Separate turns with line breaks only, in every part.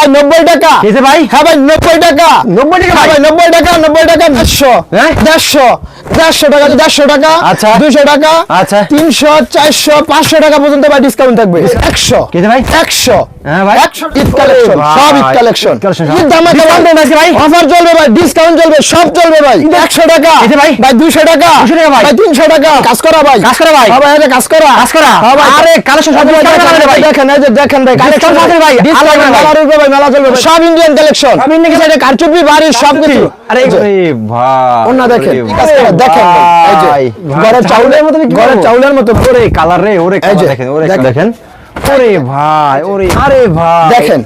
ভাই নব্বই টাকা।
ভাই?
হ্যাঁ ভাই নব্বই টাকা।
নব্বই টাকা
হ্যাঁ
ভাই
নব্বই টাকা নব্বই টাকা দেড়শো।
হ্যাঁ?
দেড়শো। দেড়শো টাকা দেড়শো টাকা
আচ্ছা।
দুইশো টাকা
আচ্ছা।
তিনশো চারশো পাঁচশো টাকা পর্যন্ত ভাই ডিসকাউন্ট থাকবে। একশো।
ভাই?
একশো।
হ্যাঁ ভাই।
ঈদ কালেকশন সব ঈদ কালেকশন
ঈদ collection সব।
ঈদ দামে
Discount দেন ভাই?
অফার চলবে ভাই ডিসকাউন্ট চলবে সব চলবে ভাই। একশো টাকা।
কিসে ভাই?
ভাই দুইশো টাকা।
200 টাকা ভাই।
তিনশো টাকা। কাজ করা ভাই।
কাজ করা ভাই।
হ্যাঁ ভাই এটা কাজ করা।
কাজ করা?
হ্যাঁ ভাই।
আরে, collection সব
ভাই, দেখেন,
করে ভাই।
দেখেন এই যে দেখেন ভাই কালেকশন
আছে ভাই,
ডিসকাউন্ট
আলাদা ভাই।
মেলা উঠবে ভাই মেলা চলবে সব ইন্ডিয়ান কালেকশন কারচুপি বাড়ির সব কিছু।
আরে ভাই
ওনা দেখেন, করা, দেখেন এই যে, চাউলের মতো
করব।
চাউলের মতো
ওরে কালার রে ওরে দেখেন ওরে
দেখেন।
দেখেন ওরে ভাই ওরে আরে ভাই
দেখেন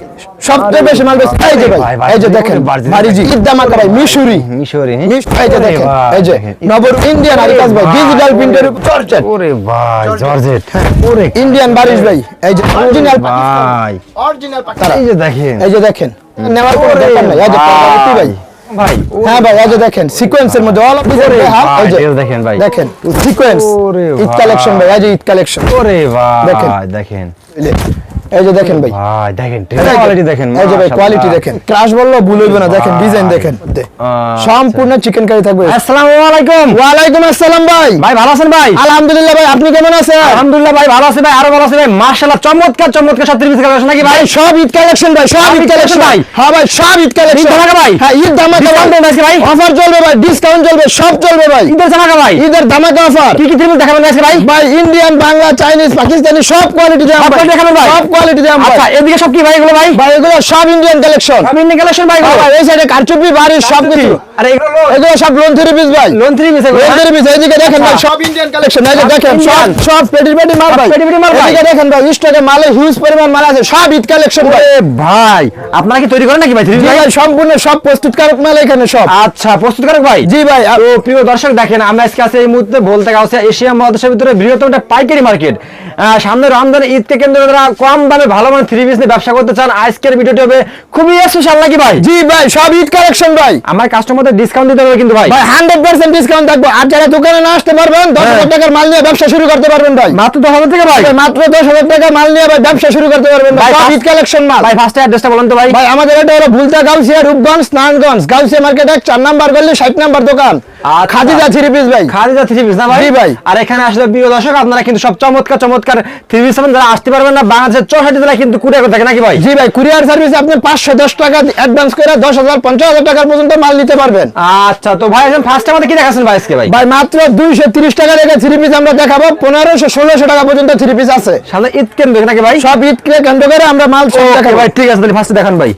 সবচেয়ে বেশি মাল বেশি এই যে ভাই এই যে দেখেন বাড়িজি ইদ্দামাকা ভাই মিশুরি
মিশরি
এই যে দেখেন
ভাই,
এই যে
দেখেন।
নবর ইন্ডিয়ান আরিকাস ভাই ডিজিটাল প্রিন্টের জর্জেট
ওরে ভাই জর্জেট ওরে
ইন্ডিয়ান বারিশ ভাই এই যে অরিজিনাল
ভাই
অরিজিনাল
এই যে দেখেন
এই যে দেখেন নেওয়ার কোনো দরকার নাই এই যে পর্দাবতী ভাই
ভাই
হ্যাঁ ভাই এই যে দেখেন সিকোয়েন্সের মধ্যে অল অফ দিস এই যে
ভাই, দেখেন ভাই।
দেখেন সিকোয়েন্স
ওরে
ঈদ
ভাই।
কালেকশন ভাই এই যে ঈদ কালেকশন
ওরে
দেখেন।
ভাই দেখেন ね。
এই যে দেখেন ভাই।
ভাই দেখেন কোয়ালিটি দেখেন
এই যে ভাই কোয়ালিটি দেখেন। ক্রাশ বলল ভুল হইবে না দেখেন ডিজাইন দেখেন। সম্পূর্ণ চিকেন কারি থাকবে।
আসসালামু আলাইকুম।
ওয়ালাইকুম আসসালাম ভাই।
ভাই ভালো আছেন ভাই?
আলহামদুলিল্লাহ ভাই আপনি কেমন আছেন?
আলহামদুলিল্লাহ ভাই ভালো আছে ভাই আরও ভালো আছে ভাই। মাশাআল্লাহ চমৎকার চমৎকার সব কালেকশন নাকি ভাই?
সব ঈদ কালেকশন ভাই সব ঈদ কালেকশন ভাই। হ্যাঁ ভাই সব ঈদ কালেকশন
ঈদ ধামাকা ভাই?
হ্যাঁ ঈদ ধামাকা
দেন ভাই?
অফার চলবে ভাই ডিসকাউন্ট চলবে সব চলবে ভাই।
ঈদের জামাকা ভাই?
ঈদের ধামাকা অফার
কি কি দেখাবেন আজকে ভাই?
ভাই ইন্ডিয়ান বাংলা চাইনিজ পাকিস্তানি সব কোয়ালিটি
দেখাবেন ভাই?
সব কোয়ালিটি
আচ্ছা এদিকে সব কি ভাই এগুলো ভাই?
ভাই এগুলো সব ইন্ডিয়ান কালেকশন
সব ইন্ডিয়ান কালেকশন ভাই
ভাই এই সাইডে কারচুপি বাড়ির সব কিছু
আরে এগুলো
এগুলো সব লোন থ্রি পিস ভাই।
Lawn three piece
lawn three piece এইদিকে দেখেন ভাই
আচ্ছা।
সব ইন্ডিয়ান কালেকশন এই দেখেন সব সব পেটি পেটি মাল ভাই।
পেটি পেটি মাল ভাই?
এদিকে দেখেন ভাই স্টকে মালে হিউজ পরিমাণ মাল আছে সব ঈদ কালেকশন ভাই।
ভাই আপনারা কি তৈরি করেন নাকি ভাই?
সম্পূর্ণ সব প্রস্তুতকারক মাল এখানে সব।
আচ্ছা প্রস্তুত করেন ভাই?
জি ভাই আর-
প্রিয় দর্শক দেখেন আমরা আজকে আছে এই মুহূর্তে বলতে গাছে এশিয়া মহাদেশের ভিতরে বৃহত্তম একটা পাইকারি মার্কেট সামনে রমজান ঈদকে কেন্দ্র কম দামে ভালো মানে থ্রি পিস নিয়ে ব্যবসা করতে চান আজকের ভিডিওটি হবে খুবই স্পেশাল নাকি ভাই?
জি ভাই সব ঈদ কালেকশন ভাই।
আমার কাস্টমারদের ডিসকাউন্ট দিতে হবে কিন্তু ভাই।
ভাই হান্ড্রেড পার্সেন্ট ডিসকাউন্ট থাকবে। আর যারা দোকানে না আসতে পারবেন দশ হাজার
হ্যাঁ।
টাকার মাল নিয়ে ব্যবসা শুরু করতে পারবেন ভাই।
মাত্র দশ হাজার থেকে ভাই?
মাত্র দশ হাজার টাকা মাল নিয়ে ভাই ব্যবসা শুরু করতে পারবেন ভাই সব ঈদ কালেকশন মাল।
ভাই ফার্স্ট অ্যাড্রেসটা বলেন তো ভাই।
ভাই আমাদের এটা হলো ভুলতা গাউসিয়া রূপগঞ্জ স্নানগঞ্জ গাউসিয়া মার্কেট এক চার নাম্বার গলি ষাট নাম্বার দোকান।
আচ্ছা।
খাদিজা থ্রি পিস ভাই।
খাদিজা থ্রি পিস না ভাই?
ভাই।
আর এখানে আসলে প্রিয় দর্শক আপনারা কিন্তু সব চমৎকার চমৎকার থ্রি পিস পাবেন যারা আসতে পারবেন না বাংলাদেশের চৌষট্টি জেলায় কিন্তু কুড়িয়ে করে থাকে নাকি ভাই?
জি ভাই কুরিয়ার সার্ভিস আপনি পাঁচশো দশ টাকা অ্যাডভান্স করে দশ হাজার পঞ্চাশ হাজার টাকার পর্যন্ত মাল নিতে পারবেন।
আচ্ছা তো ভাই ফার্স্ট আমাদের কি দেখাচ্ছেন ভাই আজকে ভাই?
ভাই মাত্র দুইশো তিরিশ টাকা রেখে থ্রি পিস আমরা দেখাবো পনেরোশো ষোলোশো টাকা পর্যন্ত থ্রি পিস আছে।
সামনে ঈদ কেন্দ্র নাকি ভাই?
সব ঈদ কেন্দ্র করে আমরা মাল
ভাই ঠিক আছে তাহলে ফার্স্টে দেখান ভাই।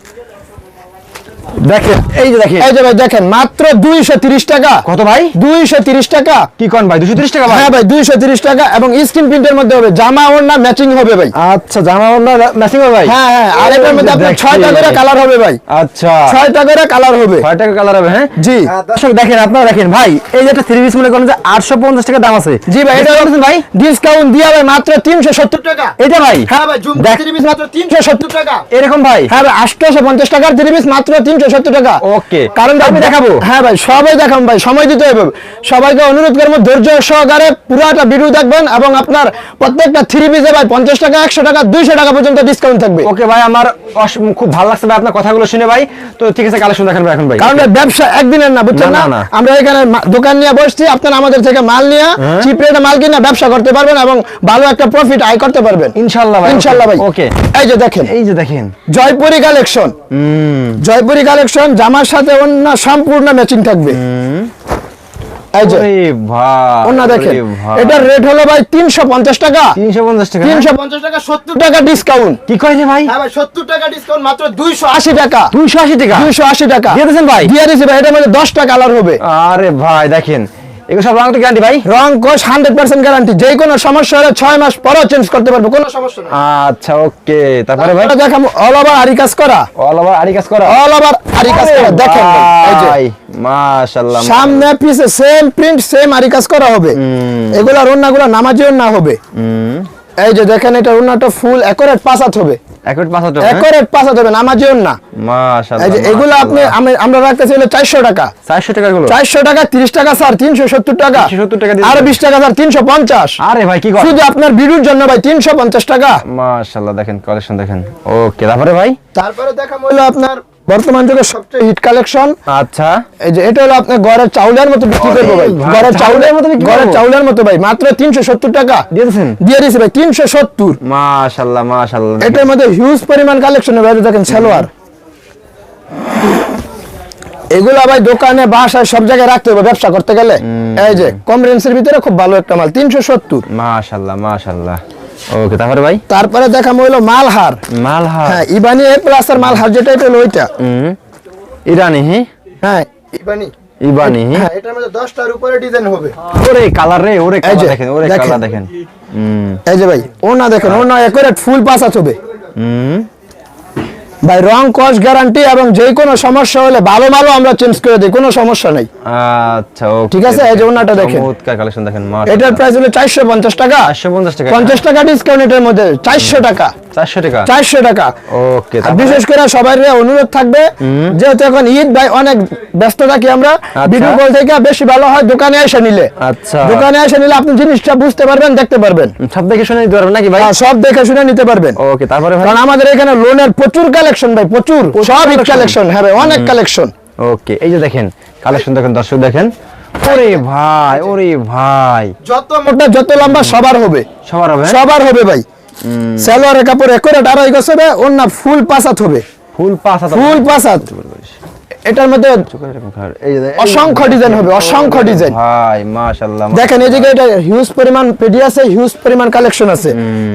দেখেন। এই যে দেখেন।
এই যে ভাই দেখেন মাত্র দুইশো তিরিশ টাকা।
কত ভাই?
দুইশো তিরিশ টাকা।
কি কোন ভাই? দুশো ত্রিশ টাকা ভাই?
হ্যাঁ ভাই দুইশো তিরিশ টাকা এবং স্ক্রিন প্রিন্টের মধ্যে হবে। জামা ওড়না ম্যাচিং হবে ভাই।
আচ্ছা জামা ওড়না ম্যাচিং ভাই?
হ্যাঁ হ্যাঁ। আর এটার মধ্যে আপনার
দেখি।
ছয়টা করে কালার হবে ভাই।
আচ্ছা।
ছয়টা করে কালার হবে।
ছয় টাকা কালার হবে হ্যাঁ?
জি।
দর্শক দেখেন আপনারা দেখেন ভাই এই যে একটা থ্রি পিস মনে করেন যে আটশো পঞ্চাশ টাকা দাম আছে।
জি ভাই এটা
বলছেন ভাই।
ডিসকাউন্ট দিয়া ভাই মাত্র তিনশো সত্তর টাকা।
এটা ভাই?
হ্যাঁ ভাই জুম থ্রি পিস মাত্র তিনশো সত্তর টাকা।
এরকম ভাই?
হ্যাঁ ভাই আটশোশো পঞ্চাশ টাকার থ্রি পিস মাত্র তিনশো সত্তর টাকা।
ওকে।
কারণ
আমি দেখাবো।
হ্যাঁ ভাই সবাই দেখাম ভাই সময় দিতে হবে। সবাইকে অনুরোধ করব ধৈর্য সহকারে পুরাটা ভিডিও দেখবেন এবং আপনার প্রত্যেকটা থ্রি পিসে ভাই পঞ্চাশ টাকা একশো টাকা দুইশো টাকা পর্যন্ত ডিসকাউন্ট থাকবে।
ওকে ভাই আমার খুব ভালো লাগছে ভাই আপনার কথাগুলো শুনে ভাই। তো ঠিক আছে কালেকশন দেখেন ভাই এখন ভাই।
কারণ ব্যবসা একদিনের না বুঝছেন
না।
আমরা এখানে দোকান নিয়ে বসছি আপনারা আমাদের থেকে মাল নিয়ে
হ্যাঁ।
চিপ রেটে মাল কিনে ব্যবসা করতে পারবেন এবং ভালো একটা প্রফিট আয় করতে পারবেন।
ইনশাল্লাহ ভাই
ইনশাল্লাহ ভাই।
ওকে।
এই যে দেখেন।
এই যে দেখেন।
জয়পুরি কালেকশন জয়পুরি কালেকশন জামার সাথে অন্য সম্পূর্ণ ম্যাচিং থাকবে। এটার রেট হলো ভাই তিনশো পঞ্চাশ টাকা।
350 টাকা
তিনশো পঞ্চাশ টাকা সত্তর টাকা ডিসকাউন্ট
কি ভাই?
হ্যাঁ ভাই সত্তর টাকা ডিসকাউন্ট মাত্র দুইশো আশি টাকা।
280 টাকা?
দুইশো আশি টাকা।
দিয়ে দিয়েছেন ভাই?
দিয়ে দিয়েছি ভাই এটার মধ্যে দশটা কালার হবে।
আরে ভাই দেখেন এগুলো সব রং গ্যারান্টি ভাই।
রং কোষ হান্ড্রেড পার্সেন্ট গ্যারান্টি যে কোনো সমস্যা হলে ছয় মাস পরেও চেঞ্জ করতে পারবে কোনো সমস্যা নেই।
আচ্ছা ওকে তারপরে ভাই?
এটা অল ওভার আরি কাজ করা।
অল ওভার আরি কাজ করা?
অল ওভার আরি কাজ করা দেখেন ভাই, এই যে।
ভাই মাশাআল্লাহ
সামনে পিছে সেম প্রিন্ট সেম আরি কাজ করা হবে। এগুলা রান্নাগুলো নামাজ না হবে। এই যে দেখেন এটা ওনাটা ফুল একরেট পাসাত হবে।
একট পাঁচ হাজার
একরেট পাসাত হবে নামাজি না
মাশাআল্লাহ
এই যে এগুলো আপনি আমি- আমরা রাখতেছি হলো চারশো টাকা।
চারশো টাকা গুলো
চারশো টাকা তিরিশ টাকা স্যার তিনশো সত্তর টাকা।
370 টাকা
আর
দিবেন।
বিশ টাকা স্যার তিনশো পঞ্চাশ।
আরে ভাই কি কর
শুধু আপনার ভিডিওর জন্য ভাই তিনশো পঞ্চাশ টাকা।
মাশাআল্লাহ দেখেন কালেকশন দেখেন। ওকে তারপরে ভাই?
তারপরে দেখা হলো আপনার বর্তমান যুগের সবচেয়ে হিট কালেকশন
আচ্ছা।
এই যে এটা হলো আপনার ঘরের চাউলের মতো বিক্রি করব ভাই।
ভাই,
ঘরের চাউলের মতো ঘরের চাউলের মতো ভাই মাত্র তিনশো সত্তর টাকা।
দিয়ে দিয়েছেন?
দিয়ে দিয়েছি ভাই তিনশো সত্তর।
মাশাআল্লাহ মাশাআল্লাহ
এটার মধ্যে হিউজ পরিমাণ কালেকশন যে দেখেন সালোয়ার। এগুলা ভাই দোকানে বাসায় সব জায়গায় রাখতে হবে ব্যবসা করতে গেলে। এই যে কম রেঞ্জের ভিতরে খুব ভালো একটা মাল তিনশো সত্তর।
মাশাআল্লাহ মাশাআল্লাহ ওকে তারপরে ভাই?
তারপরে দেখা হইল মালহার।
মালহার।
হ্যাঁ ইবানি এ প্লাস আর মালহার যেটা এটা হলো ওইটা।
হুম। ইরানি হি?
হ্যাঁ ইবানি।
ইবানি
হ্যাঁ এটার মধ্যে দশটার উপরে ডিজাইন হবে।
ওরে কালার রে ওরে কালার দেখেন ওরে। কালার দেখেন। হুম।
এই যে ভাই ওনা দেখেন ওনা একুরেট ফুল পাস আছে হবে
হুম।
ভাই রং কস্ট গ্যারান্টি এবং যে কোনো সমস্যা হলে ভালো ভালো আমরা চেঞ্জ করে দিই কোনো সমস্যা নাই।
আচ্ছা ওকে
ঠিক আছে, এই যে ওনাটা দেখেন।
চমৎকার কালেকশন দেখেন
এটার প্রাইস হলো চারশো পঞ্চাশ টাকা।
450 টাকা।
পঞ্চাশ টাকা ডিসকাউন্ট এটার মধ্যে চারশো টাকা।
400 টাকা?
চারশো টাকা।
ওকে
বিশেষ করে সবাই অনুরোধ থাকবে যেহেতু এখন ঈদ ভাই অনেক ব্যস্ত থাকি আমরা ভিডিও কল থেকে বেশি ভালো হয় দোকানে এসে নিলে।
আচ্ছা।
দোকানে এসে নিলে আপনি জিনিসটা বুঝতে পারবেন দেখতে পারবেন।
সব দেখে শুনে দিতে পারবেন নাকি ভাই?
সব দেখে শুনে নিতে পারবেন।
ওকে তারপরে ভাই?
কারণ আমাদের এখানে লোনের প্রচুর কালেকশন ভাই প্রচুর। সব কালেকশন হ্যাঁ ভাই অনেক কালেকশন
ওকে এই যে দেখেন কালেকশন দেখেন দর্শক দেখেন। ওরে ভাই ওরে ভাই।
যত মোটা যত লম্বা সবার হবে।
সবার হবে? হ্যাঁ?
সবার হবে ভাই। সালোয়ারের কাপড় একুরেট আড়াই গজ হবে ওর না ফুল পাসাত হবে।
ফুল হাজার
ফুল পাসাত এটার মধ্যে অসংখ্য ডিজাইন হবে অসংখ্য ডিজাইন
ভাই মাশাআল্লাহ
দেখেন এই জায়গায় এটা হিউজ পরিমাণ পেডি আছে হিউজ পরিমাণ কালেকশন আছে।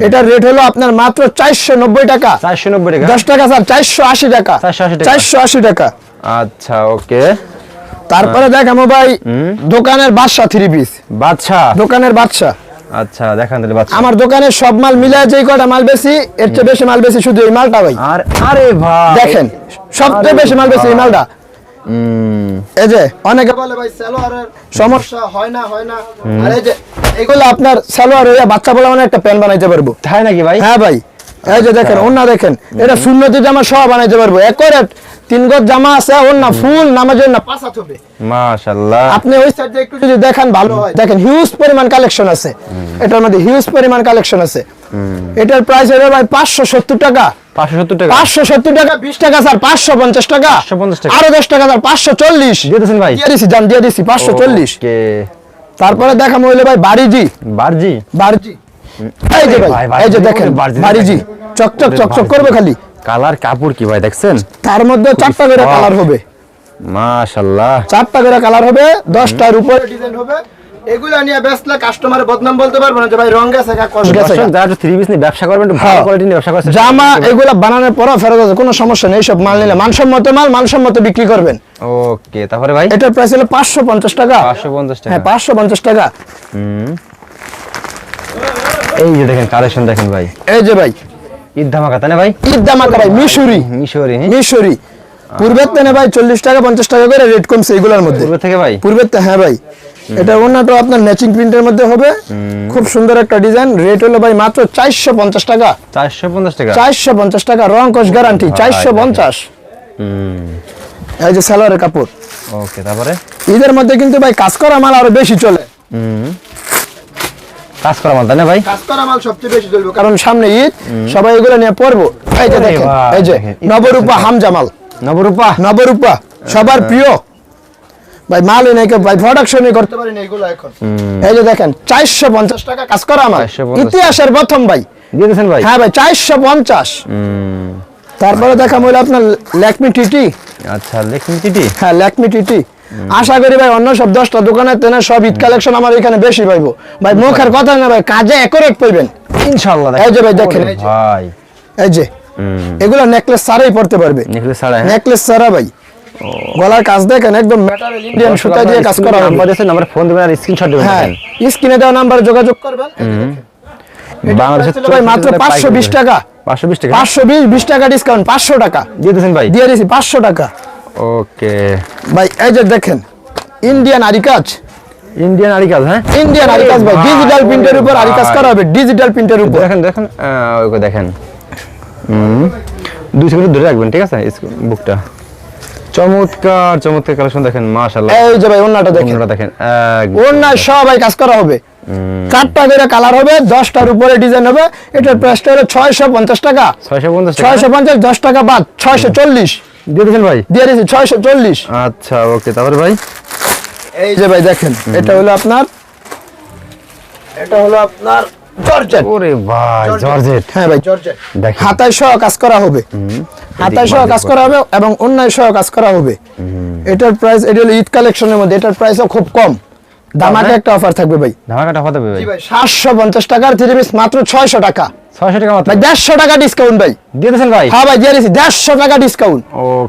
এটার রেট হলো আপনার মাত্র চারশো নব্বই টাকা।
490 টাকা?
দশ টাকা স্যার চারশো আশি টাকা।
480 টাকা।
চারশো আশি টাকা।
আচ্ছা ওকে।
তারপরে দেখাবো ভাই দোকানের বাদশা থ্রি পিস
বাদশা?
দোকানের বাদশা।
আচ্ছা দেখান তাহলে বাদশা
আমার দোকানে সব মাল যেই কটা মাল বেশি এর চেয়ে বেশি মাল বেশি শুধু এই মালটা ভাই।
আর আরে ভাই।
দেখেন সবচেয়ে বেশি মাল বেশি এই মালটা। এই যে অনেকে বলে ভাই সালোয়ারের সমস্যা হয় না হয় না। আর এই যে এগুলো আপনার সালোয়ার হইয়া বাচ্চা বলে মানে একটা প্যান্ট বানাইতে পারব।
তাই নাকি ভাই?
হ্যাঁ ভাই। এই যে দেখেন ওন্না দেখেন এটা সুন্নতি জামা সব বানাইতে পারব। একরেট তিন গজ জামা আছে ফুল নামাজের না পাঁচাত হবে।
মাশাআল্লাহ।
আপনি ওই সাইডে একটু যদি দেখেন ভালো হয়। দেখেন হিউজ পরিমাণ কালেকশন আছে। এটার মধ্যে হিউজ পরিমাণ কালেকশন আছে। এটার প্রাইস হবে ভাই পাঁচশো সত্তর টাকা।
570 টাকা?
পাঁচশো সত্তর টাকা বিশ টাকা স্যার পাঁচশো পঞ্চাশ টাকা।
550 টাকা।
আরও দশ টাকা স্যার পাঁচশো চল্লিশ।
দিয়ে দিয়েছেন ভাই?
দিয়ে দিছি জান দিয়ে দিছি পাঁচশো চল্লিশ।
ওকে।
তারপরে দেখা মহিলা ভাই বাড়িজি
বারজি?
বাড়িজি এই যে ভাই এই যে দেখেন
বাড়জি,
বাড়িজি। চকচক
ওরে
চকচক করবে খালি।
কালার কাপড় কি ভাই দেখছেন?
তার মধ্যে চারটা করে। কালার হবে।
মাশাআল্লাহ
চারটা করে কালার হবে দশটার উপরে ডিজাইন হবে। এগুলা নিয়ে বেচলে কাস্টমারের বদনাম বলতে পারব না যে ভাই রং গেছে গা কষ গেছে।
যারা থ্রি পিস নিয়ে ব্যবসা করবেন একটু ভালো
হ্যাঁ।
কোয়ালিটি নিয়ে ব্যবসা
জামা এগুলা বানানোর পরও ফেরত আছে কোনো সমস্যা নেই সব মাল নিলে। মানসম্মত মাল মানসম্মত বিক্রি করবেন।
ওকে তারপরে ভাই?
এটার প্রাইস হলো পাঁচশো পঞ্চাশ টাকা।
550 টাকা।
হ্যাঁ পাঁচশো পঞ্চাশ টাকা।
এই যে দেখেন কালেকশন দেখেন ভাই।
এই যে ভাই
ঈদ ধামাকা তাই না ভাই?
ঈদ দামাকা ভাই মিশুরি।
মিশরি। হ্যাঁ?
মিশরি পূর্বের তেনে ভাই চল্লিশ টাকা পঞ্চাশ টাকা করে রেট কমছে এগুলোর মধ্যে।
পূর্ব থেকে ভাই?
পূর্বের হ্যাঁ ভাই। এটা অন্যটা আপনার ম্যাচিং প্রিন্টের মধ্যে হবে। খুব সুন্দর একটা ডিজাইন রেট হলো ভাই মাত্র চারশো পঞ্চাশ টাকা।
চারশো পঞ্চাশ টাকা?
চারশো পঞ্চাশ টাকা রং কস গ্যারান্টি চারশো পঞ্চাশ।
হুম।
এই যে সালোয়ারের কাপড়।
ওকে তারপরে?
ঈদের মধ্যে কিন্তু ভাই কাজ করা মাল আরও বেশি চলে।
হুম। কাজ করা মাল না ভাই?
কাজ করা মাল সবচেয়ে বেশি চলবে কারণ সামনে ঈদ সবাই এগুলো নিয়ে পড়ব। এই যে দেখেন এই যে নবরূপা হামজামাল
নবরূপা?
নবরূপা সবার প্রিয়। ভাই মাল এনে ভাই প্রোডাকশনই করতে পারি না এগুলো এখন। এই যে দেখেন চারশো পঞ্চাশ টাকা কাজ করা আমার ইতিহাসের প্রথম ভাই।
দিয়েছেন ভাই?
হ্যাঁ ভাই চারশো পঞ্চাশ।
হুম।
তারপরে দেখা মহিলা আপনার ল্যাকমি টিটি।
আচ্ছা লেখুন চিঠি
হ্যাঁ ল্যাকমি টিটি। আশা করি ভাই অন্য সব দশটা দোকানের তেনে সব ঈদ কালেকশন আমার এখানে বেশি পাইবো। ভাই মুখের কথা না ভাই কাজে একরেট পাইবেন।
ইনশাআল্লাহ
এই যে ভাই দেখেন।
ভাই।
এই যে। এগুলো নেকলেস সারাই পড়তে পারবে।
নেকলেস ছাড়া হ্যাঁ।
নেকলেস সারা ভাই। গলার কাজ দেখেন একদম মেটারিয়াল ইন্ডিয়ান সুতা দিয়ে কাজ করা
নাম্বার দিয়েছেন নাম্বার ফোন দেবেন আর স্ক্রিনশট দেবেন
হ্যাঁ স্ক্রিনে দেওয়া নাম্বারে যোগাযোগ করবেন।
বাংলাদেশের
এটা ভাই মাত্র পাঁচশো বিশ টাকা।
পাঁচশো বিশ টাকা?
পাঁচশো বিশ বিশ টাকা ডিসকাউন্ট পাঁচশো টাকা।
দিয়ে দিয়েছেন ভাই।
দিয়ে দিয়েছি পাঁচশো টাকা।
ওকে
ভাই এই যে দেখেন ইন্ডিয়ান আরি কাজ
ইন্ডিয়ান আরি কাজ হ্যাঁ
ইন্ডিয়ান আরিকাস ভাই
ভাই,
ডিজিটাল প্রিন্টের উপর
ভাই।
আরিকাস করা হবে ডিজিটাল প্রিন্টের উপর।
দেখেন দেখেন ওকে দেখেন। হুম। দুই সেকেন্ড ধরে রাখবেন ঠিক আছে? বুকটা। চমৎকার চমৎকার কালেকশন দেখেন মাশাআল্লাহ।
এই যে ভাই ওন্নাটা দেখেন।
অন্যটা দেখেন।
ওন্না সবাই কাজ করা হবে। চারটা করে কালার হবে দশটার উপরে ডিজাইন হবে। এটার প্রাইসটা হলো ছয়শো পঞ্চাশ টাকা।
650 টাকা
ছয়শো পঞ্চাশ দশ টাকা বাদ ছয়শো চল্লিশ।
দিয়ে দিয়েছেন ভাই?
দিয়ে দিয়েছি ছয়শো চল্লিশ।
আচ্ছা ওকে তারপরে ভাই?
এই যে ভাই দেখেন এটা হলো আপনার এটা হলো আপনার জর্জেট।
ওরে ভাই জর্জেট।
হ্যাঁ ভাই জর্জেট। হাতায় সহ কাজ করা হবে। হাতায় সহ কাজ করা হবে এবং অন্যায় সহ কাজ করা হবে। এটার প্রাইস এটা হলো ঈদ কালেকশনের মধ্যে এটার প্রাইসও খুব কম। দামাকে
হ্যাঁ?
একটা অফার থাকবে ভাই। টাকার থ্রি পিস মাত্র ছয়শো টাকা।
600 টাকা মাত্র।
দেড়শো টাকা ডিসকাউন্ট ভাই।
দিয়েছেন ভাই?
হ্যাঁ ভাই দিয়ে দেড়শো টাকা ডিসকাউন্ট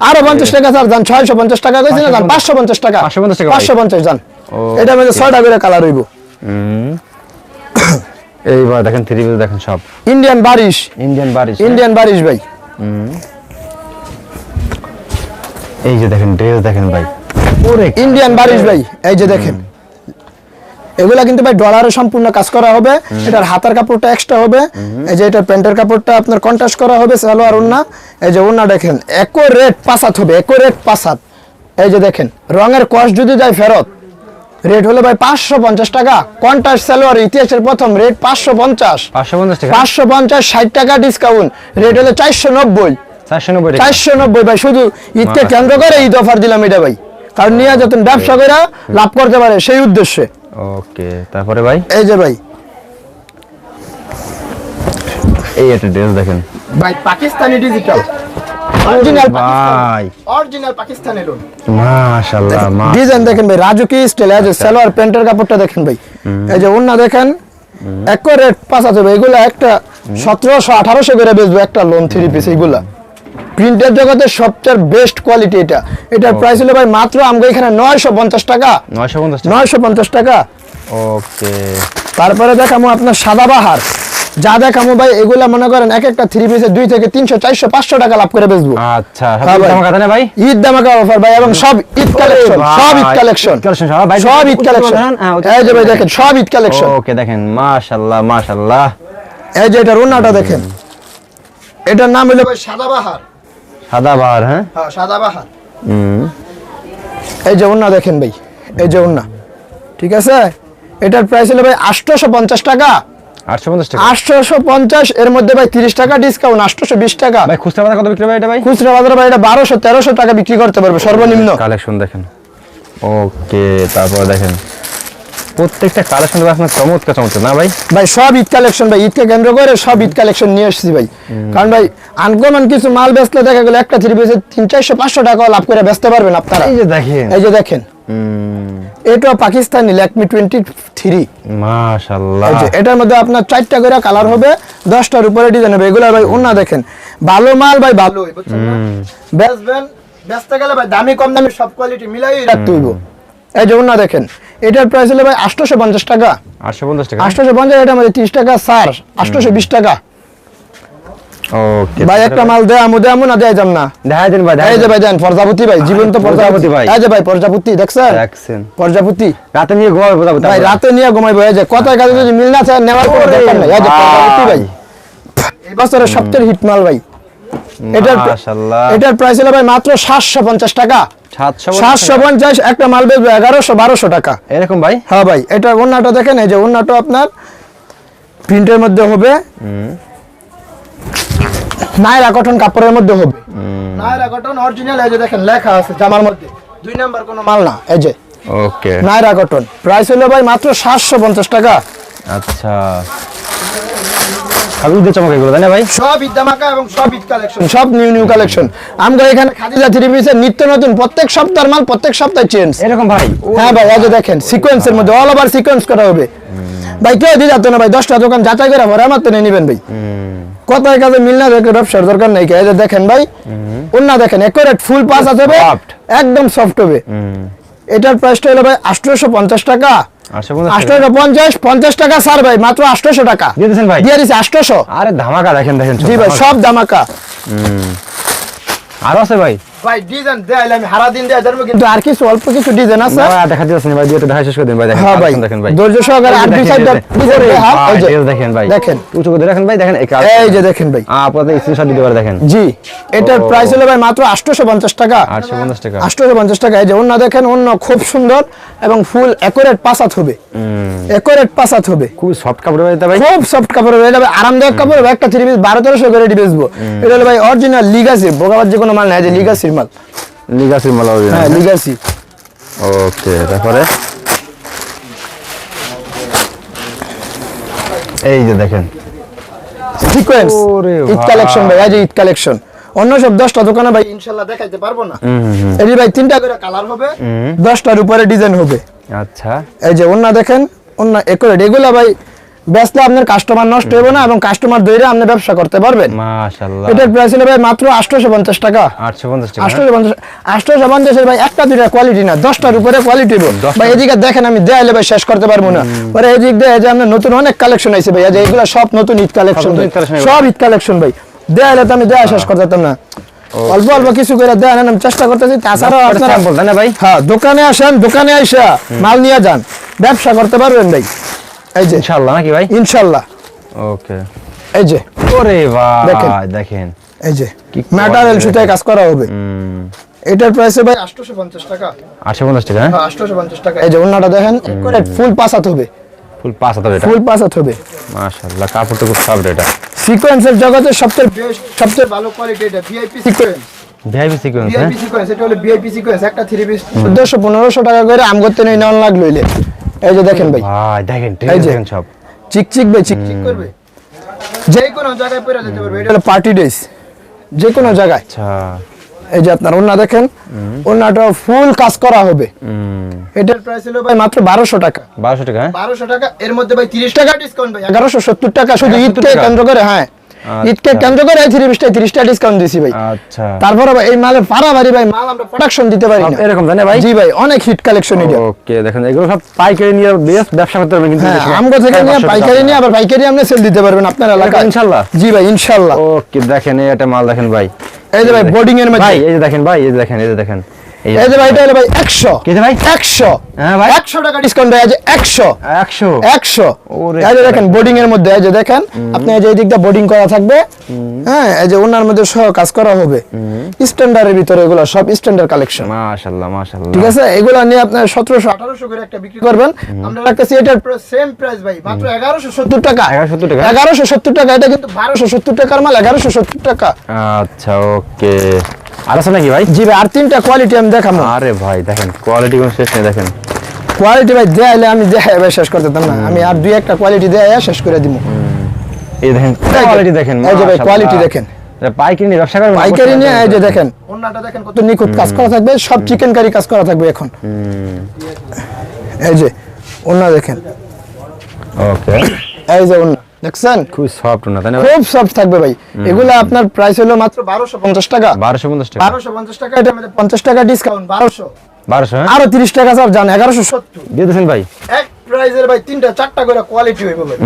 আরও পঞ্চাশ টাকা স্যার যান ছয়শো পঞ্চাশ টাকা কইছি যান পাঁচশো পঞ্চাশ। টাকা।
550 টাকা
পাঁচশো পঞ্চাশ যান।
Okay.
মধ্যে ছয়টা করে কালার হইব।
এইবার দেখেন থ্রি পিস দেখেন সব।
ইন্ডিয়ান বারিশ
ইন্ডিয়ান বাড়ি
ইন্ডিয়ান বারিশ ভাই।
এই যে দেখেন ড্রেস দেখেন ভাই। ওরে
ইন্ডিয়ান বারিশ ভাই এই যে দেখেন। এগুলা কিন্তু ভাই ডলারে সম্পূর্ণ কাজ করা হবে। এটার হাতার কাপড়টা এক্সট্রা হবে। এই যে এটার প্যান্টের কাপড়টা আপনার কন্ট্রাস্ট করা হবে সালোয়ার ওন্না এই যে ওন্না দেখেন একো রেট পাসাত হবে একো রেট পাসাত এই যে দেখেন রঙের কস্ট যদি যায় ফেরত রেট হলো ভাই পাঁচশো পঞ্চাশ টাকা। কন্ট্রাস্ট সালোয়ার ইতিহাসের প্রথম রেট পাঁচশো পঞ্চাশ।
550 টাকা?
পাঁচশো পঞ্চাশ ষাট টাকা ডিসকাউন্ট রেট হলো চারশো নব্বই।
490 টাকা।
চারশো নব্বই ভাই শুধু ঈদকে কেন্দ্র করে ঈদ অফার দিলাম এটা ভাই। কারণ নিয়ে যতন ব্যবসা করে লাভ করতে পারে সেই উদ্দেশ্যে।
ওকে তারপরে ভাই?
এই যে ভাই।
এই একটা ড্রেস দেখেন।
ভাই পাকিস্তানি ডিজিটাল অরিজিনাল
ভাই।
অরিজিনাল পাকিস্তানি লোন
মাশাআল্লাহ মা
ডিজাইন দেখেন ভাই রাজুকি স্টাইল এই যে সালোয়ার প্যান্টের কাপড়টা দেখেন ভাই। এই যে ওন্না দেখেন এক রেট পাঁচ আছে ভাই এগুলো একটা সতেরোশো আঠারোশো করে বেচবো একটা লোন থ্রি পিস এইগুলা। প্রিন্টের জগতের সবচেয়ে বেস্ট কোয়ালিটি এটা। এটার প্রাইস হলো ভাই মাত্র আমগো এখানে নয়শো পঞ্চাশ টাকা।
950 টাকা?
নয়শো পঞ্চাশ টাকা।
ওকে
তারপরে দেখামো আপনার সাদাবাহার যা দেখামো ভাই এগুলা মনে করেন এক একটা থ্রি পিসে দুই থেকে তিনশো চারশো পাঁচশো টাকা লাভ করে বেচবো।
আচ্ছা
হ্যাঁ ভাই। ঈদ দামাকা অফার ভাই এবং সব ঈদ কালেকশন সব ঈদ কালেকশন
সব, ভাই,
সব ঈদ কালেকশন
হ্যাঁ,
এই যে ভাই দেখেন সব ঈদ কালেকশন
ওকে দেখেন মাশাআল্লাহ মাশাআল্লাহ।
এই যে এটা রুনাটা দেখেন। এটার নাম হলো ভাই সাদা সাদাবাহার
সাদা বার হ্যাঁ?
হ্যাঁ সাদাবাহার।
হুম।
এই যে উন্না দেখেন ভাই এই যে উন্না ঠিক আছে? এটার প্রাইস হলো ভাই আটশোশো পঞ্চাশ টাকা।
850 টাকা?
আটশোশো পঞ্চাশ এর মধ্যে ভাই তিরিশ টাকা ডিসকাউন্ট আটশোশো বিশ টাকা।
ভাই খুচরা বাজার কত বিক্রি এটা ভাই?
খুচরা বাজারে ভাই এটা বারোশো তেরোশো টাকা বিক্রি করতে পারবে সর্বনিম্ন।
কালেকশন দেখেন। ওকে তারপর দেখেন। প্রত্যেকটা কালেকশন আপনার চমৎকার চমৎকার। না ভাই?
ভাই সব ঈদ কালেকশন ভাই ঈদকে কেন্দ্র করে সব ঈদ কালেকশন নিয়ে এসেছি ভাই। কারণ ভাই আনকমন কিছু মাল বেচলে দেখা গেলো একটা থ্রি পিসে তিন চারশো পাঁচশো টাকা লাভ করে বেচতে পারবেন আপনারা।
এই যে দেখেন।
এই যে দেখেন। এটা পাকিস্তানি ল্যাকমি টোয়েন্টি থ্রি এটার মধ্যে আপনার চারটা করে কালার হবে দশটার উপরে ডিজাইন হবে। এগুলো ভাই অন্য দেখেন। ভালো মাল ভাই ভালো বেচবেন বেচতে গেলে ভাই দামি কম দামি সব কোয়ালিটি মিলাই রাখতে হইব। এই যে অন্য দেখেন। এটার প্রাইস হলো ভাই আটশোশো পঞ্চাশ টাকা।
850 টাকা?
আটশোশো পঞ্চাশ এটার মধ্যে তিরিশ টাকা সার আটশোশো বিশ টাকা।
ওকে
ভাই একটা মাল দেয় আমু দেয় আমু না দেয় যাম না।
দেখা দিন ভাই
এই যে ভাই দেন প্রজাপতি ভাই জীবন্ত প্রজাপতি
প্রজাপতি। ভাই।
এই যে ভাই প্রজাপতি দেখছেন?
দেখছেন।
প্রজাপতি।
রাতে নিয়ে বোঝাবো
ভাই রাতে নিয়ে ঘুমাইবো এই যে কথায় কাজে যদি মিল না চায় নেওয়ার কোনো
ওরে
দরকার নাই। এই যে প্রজাপতি ভাই।
ভাই।
এই বছরের সবচেয়ে হিট মাল ভাই। এটার এটার প্রাইস হলো ভাই মাত্র সাতশো পঞ্চাশ টাকা।
700
সাতশো পঞ্চাশ একটা মাল বেচবে এগারোশো বারোশো টাকা।
এরকম ভাই?
হ্যাঁ ভাই এটা অন্যটা দেখেন এই যে অন্যটা আপনার প্রিন্টের মধ্যে হবে। নায়রা কটন কাপড়ের মধ্যে হবে। নায়রা কটন অরিজিনাল এই যে দেখেন লেখা আছে জামার মধ্যে। দুই নাম্বার কোনো মাল না এই যে।
ওকে।
নায়রা কটন। প্রাইস হলো ভাই মাত্র সাতশো পঞ্চাশ টাকা।
আচ্ছা। সবই দিয়ে চমক এগুলো তাই না ভাই?
সব ঈদ ধামাকা এবং সব ঈদ কালেকশন সব নিউ নিউ কালেকশন আমরা এখানে খাদিজা থ্রি পিসের নিত্য নতুন প্রত্যেক সপ্তাহের মাল প্রত্যেক সপ্তাহে চেঞ্জ
এরকম ভাই।
হ্যাঁ ভাই দেখেন সিকোয়েন্সের মধ্যে অল ওভার সিকোয়েন্স করা হবে। ভাই কেউ দিয়ে যাতো না ভাই দশটা দোকান যাচাই করে ভরে আমার তো নেবেন ভাই। কোথায় কাজে মিল না দেখলে ব্যবসার দরকার নেই এই যে দেখেন ভাই অন্য দেখেন একুরেট ফুল পাস আছে একদম সফট হবে। এটার প্রাইসটা হলো ভাই আটশোশো পঞ্চাশ টাকা।
আটশো পঞ্চাশ টাকা।
পঞ্চাশ টাকা স্যার ভাই মাত্র আটশোশো টাকা।
দিয়ে দিয়েছেন ভাই?
দিয়ে দিছি আটশোশো।
আরে ধামাকা দেখেন দেখেন
জি ভাই সব ধামাকা।
আরও আছে ভাই?
ভাই ডিজাইন দেয়াইলে আমি হারা দিন দেয়া যাব কিন্তু আর কিছু অল্প কিছু ডিজাইন আছে?
না, দেখা যাচ্ছে না ভাই দুটো দেখা শেষ করে দিন ভাই দেখেন
হ্যাঁ ভাই
দেখেন ভাই।
ধৈর্য সহকারে আর দুই
দেখেন,
সাইডটা
দেখেন।
ডিজাইন
ওরে
দেখা
ভাই,
এই যে।
দেখেন ভাই
দেখেন।
উঁচু করে দেখেন ভাই দেখেন এই
এই যে দেখেন ভাই।
আপনাদের স্ক্রিনশট দিতে পারে দেখেন।
জি এটার প্রাইস হলো ভাই মাত্র আটশোশো পঞ্চাশ টাকা।
আটশো পঞ্চাশ টাকা।
আটশোশো পঞ্চাশ টাকা এই যে অন্য দেখেন অন্য খুব সুন্দর এবং ফুল একরেট পাসাত হবে। একরেট পাসাত হবে।
খুব সফট কাপড় ভাই এটা ভাই।
খুব সফট কাপড় হবে এটা আরামদায়ক কাপড় একটা থ্রি পিস বারো তেরোশো করে এটি বেচবো এটা হলো ভাই অরিজিনাল লিগাসি বোকাবার যে কোনো মাল নাই এই যে লিগাসির মাল
লিগাসি মালা হবে
হ্যাঁ লিগাসি।
ওকে তারপরে? এই যে দেখেন।
সিকোয়েন্স
ওরে
ঈদ কালেকশন ভাই ঈদ কালেকশন অন্য সব দশটা দোকানে ভাই ইনশাল্লাহ দেখাইতে পারব না। এটি ভাই তিনটা করে কালার হবে দশটার উপরে ডিজাইন হবে।
আচ্ছা।
এই যে অন্য দেখেন অন্য একরেট এগুলা ভাই বেচলে আপনার কাস্টমার নষ্ট হবে না এবং কাস্টমার দইরে আপনি ব্যবসা করতে পারবেন।
মাশাআল্লাহ।
এটার প্রাইস হলো ভাই মাত্র আটশোশো পঞ্চাশ টাকা।
850 টাকা
আটশোশো পঞ্চাশ আটশোশো পঞ্চাশের ভাই একটা দুইটা কোয়ালিটি না দশটার উপরে কোয়ালিটি
দশটা-
ভাই এদিকে দেখেন আমি দেয়ালে ভাই শেষ করতে পারব না। পরে এদিক দিয়ে যে আপনার নতুন অনেক কালেকশন আছে ভাই এই যে এগুলো সব নতুন ঈদ কালেকশন। সব ঈদ কালেকশন ভাই। দেয়ালে তো আমি দেয়া শেষ করতে পারতাম না। অল্প অল্প কিছু করে দেয়া নেন আমি চেষ্টা করতেছি। তাছাড়াও আপনারা
sample, না ভাই?
হ্যাঁ দোকানে আসেন দোকানে আইসা মাল নিয়ে যান। ব্যবসা করতে পারবেন ভাই। এই যে।
ইনশাআল্লাহ নাকি ভাই?
ইনশাল্লাহ
ওকে।
এই যে।
ওরে ভাই দেখেন।
এই যে।
quality
সুতায় কাজ করা হবে। এটার প্রাইস ভাই আটশোশো পঞ্চাশ টাকা।
850 টাকা হ্যাঁ?
হ্যাঁ আটশোশো পঞ্চাশ টাকা। এই যে অন্যটা দেখেন। ফুল পাসাত হবে।
ফুল পাঁচ হাজার এটা?
ফুল পাসাত হবে।
মাশাআল্লাহ কাপড় তো খুব সফট এটা।
সিকোয়েন্সের জগতে সবচেয়ে বেস্ট সবচেয়ে ভালো কোয়ালিটি এটা। ভিআইপি সিকোয়েন্স
ভিআইপি সিকোয়েন্স হ্যাঁ?
ভিআইপি সিকোয়েন্স এটা হলো ভিআইপি সিকোয়েন্স একটা থ্রি পিস চোদ্দশো পনেরোশো টাকা করে আম করতে নেই নেওয়ান লাগল লইলে এই যে দেখেন ভাই।
ভাই দেখেন ঠিক
এই যে।
দেখেন সব।
চিকচিক ভাই চিকচিক করবে? যে কোনো জায়গায় পরে যেতে পারবে এটা হলো পার্টি ড্রেস যে কোনো জায়গায়।
আচ্ছা।
এই যে আপনার ওন্না দেখেন ওন্নাটা ফুল কাজ করা হবে।
হুম।
এটার প্রাইস হলো ভাই মাত্র বারোশো টাকা।
1200 টাকা হ্যাঁ?
বারোশো টাকা এর মধ্যে ভাই তিরিশ টাকা ডিসকাউন্ট ভাই। এগারোশো সত্তর টাকা শুধু
170
ঈদকে কেন্দ্র করে হ্যাঁ। ঈদকে
আচ্ছা।
কেন্দ্র করে থ্রি পিসটা তিরিশ ডিসকাউন্ট দিছি ভাই।
আচ্ছা।
তারপরে ভাই এই মালের ভাই মাল আমরা প্রোডাকশন দিতে পারি না।
এরকম জানে ভাই?
জি ভাই অনেক হিট কালেকশন এটা
ওকে দেখেন এগুলো সব পাইকারি নিয়ে বেশ ব্যবসা করতে পারবেন কিন্তু
হ্যাঁ আমগো থেকে নিয়ে পাইকারি নিয়ে আবার পাইকারি আপনি সেল দিতে পারবেন আপনার এলাকায়।
ইনশাল্লাহ?
জি ভাই ইনশাল্লাহ।
ওকে দেখেন এই একটা মাল দেখেন ভাই।
এই যে ভাই বোর্ডিং এর মধ্যে।
ভাই এই যে দেখেন ভাই এই যে দেখেন এই যে দেখেন। এই
এই যে ভাই এটা হলো ভাই একশো।
কি যে ভাই?
একশো।
হ্যাঁ ভাই।
একশো টাকা ডিসকাউন্ট দেয় যে একশো।
100
একশো।
ওরে
এই যে দেখেন বোর্ডিং এর মধ্যে এই যে দেখেন আপনি এই যে এই দিকটা বোর্ডিং করা থাকবে হ্যাঁ এই যে ওনার মধ্যে সহ কাজ করা হবে। স্ট্যান্ডার্ডের ভিতরে এগুলো সব স্ট্যান্ডার্ড কালেকশন
মাশাআল্লাহ মাশাআল্লাহ
ঠিক আছে? এগুলো নিয়ে আপনার সতেরোশো আঠারোশো করে একটা বিক্রি করবেন। আমরা রাখতেছি এটার সেম প্রাইস ভাই মাত্র এগারোশো সত্তর টাকা।
1170 টাকা?
এগারোশো সত্তর টাকা এটা কিন্তু বারোশো সত্তর টাকার মাল এগারোশো সত্তর টাকা।
আচ্ছা ওকে। আর আছে নাকি ভাই?
জি ভাই আর তিনটা কোয়ালিটি আমি দেখাবো।
আরে ভাই দেখেন কোয়ালিটি কোন শেষ নেই দেখেন।
কোয়ালিটি ভাই দেয়াইলে আমি দেখাই ভাই শেষ করতে না। আমি আর দুই একটা কোয়ালিটি দেয়া শেষ করে দিব
এই দেখেন কোয়ালিটি দেখেন
এই যে ভাই কোয়ালিটি দেখেন।
পাইকারি নিয়ে ব্যবসা করবেন
পাইকারি নিয়ে এই যে দেখেন ওন্নাটা দেখেন কত নিখুঁত কাজ করা থাকবে সব চিকেন কারি কাজ করা থাকবে এখন। এই যে ওন্না দেখেন।
ওকে
এই যে ওন্না দেখছেন?
খুব সফট না তাই না
খুব সফট থাকবে ভাই। এগুলা আপনার প্রাইস হলো মাত্র বারোশো পঞ্চাশ টাকা।
1250 টাকা।
বারোশো পঞ্চাশ টাকা এটা মধ্যে পঞ্চাশ টাকা ডিসকাউন্ট বারোশো।
1200 হ্যাঁ?
আরও তিরিশ টাকা স্যার জান এগারোশো সত্তর।
দিয়ে দিয়েছেন ভাই?
এক প্রাইজের ভাই তিনটা চারটা করে কোয়ালিটি হইবে ভাই।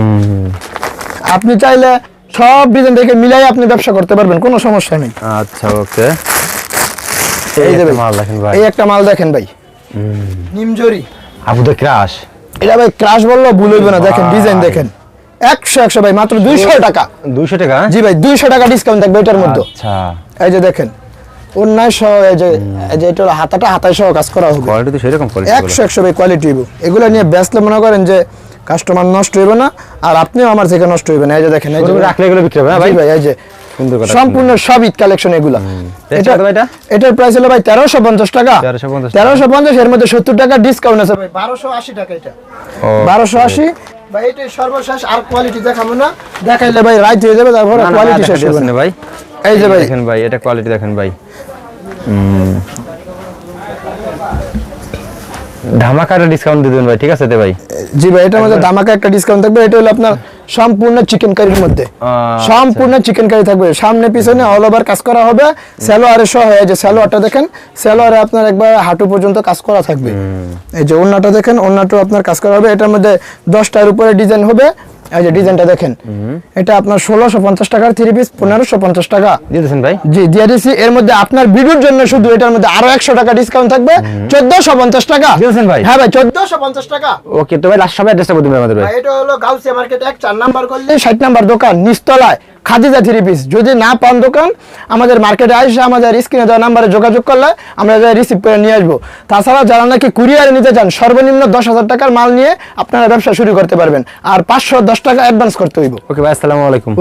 আপনি চাইলে সব ডিজাইন দেখে মিলাই আপনি ব্যবসা করতে পারবেন কোনো সমস্যা নেই।
আচ্ছা ওকে।
এই যে
মাল দেখেন ভাই।
এই একটা মাল দেখেন ভাই। নিমজরি।
আবুদের ক্রাশ।
এটা ভাই ক্রাশ বলল ভুল হইবে না দেখেন ডিজাইন দেখেন। একশো একশো ভাই মাত্র দুইশো টাকা।
200 টাকা?
জি ভাই দুইশো টাকা ডিসকাউন্ট থাকবে এটার মধ্যে।
আচ্ছা।
এই যে দেখেন অন্যায় সহ এই যে এই যে এটা হাতাটা হাতায় সহ কাজ করা হবে।
কোয়ালিটি তো সেরকম কোয়ালিটি
একশো একশো ভাই কোয়ালিটি হইব। এগুলো নিয়ে ব্যস্ত মনে করেন যে কাস্টমার নষ্ট হইবে না আর আপনিও আমার থেকে নষ্ট হইবে না। এই যে দেখেন এই যে
রাখলে এগুলো বিক্রি হবে ভাই?
ভাই এই যে সম্পূর্ণ সব ঈদ কালেকশন এগুলা এটা এটার প্রাইস হলো ভাই তেরোশো পঞ্চাশ টাকা।
1350
তেরোশো পঞ্চাশ এর মধ্যে সত্তর টাকা ডিসকাউন্ট আছে ভাই। বারোশো আশি টাকা এটা।
ও।
বারোশো আশি ভাই এটা সর্বশেষ আর কোয়ালিটি দেখাবো না। দেখাইলে ভাই রাইট হয়ে যাবে তারপরে কোয়ালিটি শেষ হবে। না
ভাই।
এই যে ভাই।
দেখেন ভাই এটা কোয়ালিটি দেখেন ভাই। ধামাকার ডিসকাউন্ট দিয়ে দেবেন ভাই ঠিক আছে তো ভাই?
জি ভাই এটার মধ্যে ধামাকা একটা ডিসকাউন্ট থাকবে এটা হলো আপনার সম্পূর্ণ চিকেন কারির মধ্যে।
আচ্ছা।
সম্পূর্ণ চিকেন কারি থাকবে। সামনে পিছনে অল ওভার কাজ করা হবে। স্যালোয়ারে সহ এই যে স্যালোয়ারটা দেখেন স্যালোয়ারে আপনার একবার হাঁটু পর্যন্ত কাজ করা থাকবে। এই যে ওন্নাটা দেখেন ওন্নাটাও আপনার কাজ করা হবে। এটার মধ্যে দশটার উপরে ডিজাইন হবে। এই যে ডিজাইনটা দেখেন এটা আপনার ষোলোশো পঞ্চাশ টাকার থ্রি পিস পনেরোশো পঞ্চাশ টাকা।
দিয়েছেন ভাই?
জি দিয়ে দিছি এর মধ্যে আপনার ভিডিওর জন্য শুধু এটার মধ্যে আরও একশো টাকা ডিসকাউন্ট থাকবে চোদ্দশো পঞ্চাশ টাকা।
দিয়েছেন ভাই?
হ্যাঁ ভাই চোদ্দশো পঞ্চাশ টাকা।
ওকে তো ভাই লাস্ট সবাই অ্যাড্রেসটা বলে দিবেন আমাদের
ভাই। এটা হলো গাউসিয়া মার্কেট এক চার নাম্বার করলে ষাট নাম্বার দোকান নিস্তলায় খাদিজা থ্রি পিস যদি না পান দোকান, আমাদের মার্কেটে আসে, আমাদের স্ক্রিনে দেওয়া নাম্বারে যোগাযোগ করলে আমরা রিসিভ করে নিয়ে আসব। তাছাড়া যারা নাকি কুরিয়ারে নিতে চান, সর্বনিম্ন দশ হাজার টাকার মাল নিয়ে আপনারা ব্যবসা শুরু করতে পারবেন। আর পাঁচশো দশ টাকা অ্যাডভান্স করতে হইব।
ওকে ভাই, আসসালামু আলাইকুম।